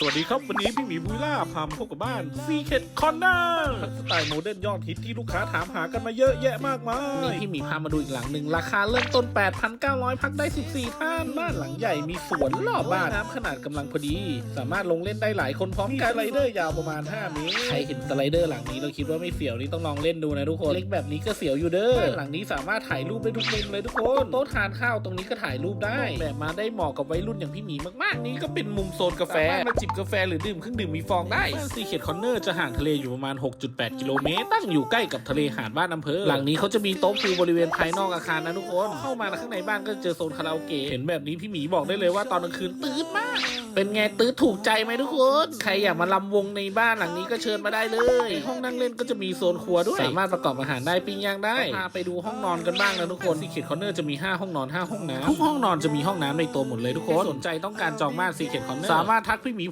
สวัสดีครับ วันนี้พี่หมีบุยล่าพามาพบกับบ้านซีเคดคอนเนอร์สไตล์โมเดิร์นยอดฮิตที่ลูกค้าถามหากันมาเยอะแยะมากมายนี่พี่หมีพามาดูอีกหลังหนึ่งราคาเริ่มต้น 8,900 พักได้ 14 ท่าน บ้านหลังใหญ่มีสวนรอบบ้านน้ำขนาดกำลังพอดี สามารถลงเล่นได้หลายคนพร้อมมีกัสนไลเดอร์ยาวประมาณ 5 เมตรใครเห็นสไลเดอร์หลังนี้เราคิดว่าไม่เสียวนี่ต้องลองเล่นดูนะทุกคนเล็กแบบนี้ก็เสียวอยู่เด้อบ้านหลังนี้สามารถถ่ายรูปได้ทุกมุมเลยทุกคนโต๊ะทานข้าวตรงนี้ก็ถ่ายรูปได้แบบมาได้เหมาะกับวัยรุ่นอย่างพี่หมีมากๆ นี่นี่ก็ก็เป็นมุมโซนกาแฟสามารถมาจิบกาแฟหรือดื่มเครื่องดื่มมีฟองได้บ้านซีเคดคอนเนอร์จะห่างทะเลอยู่ประมาณ 6.8 กิโลเมตร ตั้งอยู่ใกล้กับทะเลหาดบ้านอำเภอ หลังนี้เขาจะมีโต๊ะพูลบริเวณภายนอกอาคารนะทุกคน เข้ามาข้างในบ้านก็จะเจอโซนคาราโอเกะ เห็นแบบนี้พี่หมีบอกได้เลยว่าตอนกลางคืนตื้นมาก เป็นไงตื้นถูกใจไหมทุกคน ใครอยากมาลำวงในบ้านหลังนี้ก็เชิญมาได้เลย ห้องนั่งเล่นก็จะมีโซนครัวด้วย สามารถประกอบอาหารได้ปิ้งย่างได้พาไปดูห้องนอนกันบ้างนะทุกคนซีเคดคอนเนอร์จะมี 5 ห้องนอน 5 ห้องน้ำทุกห้องนอนจะมีห้องน้ำในตัวหมดเลยทุกคนสนใจต้องการจองบ้านซีเคดคอนเนอร์สามารถทักพี่หมี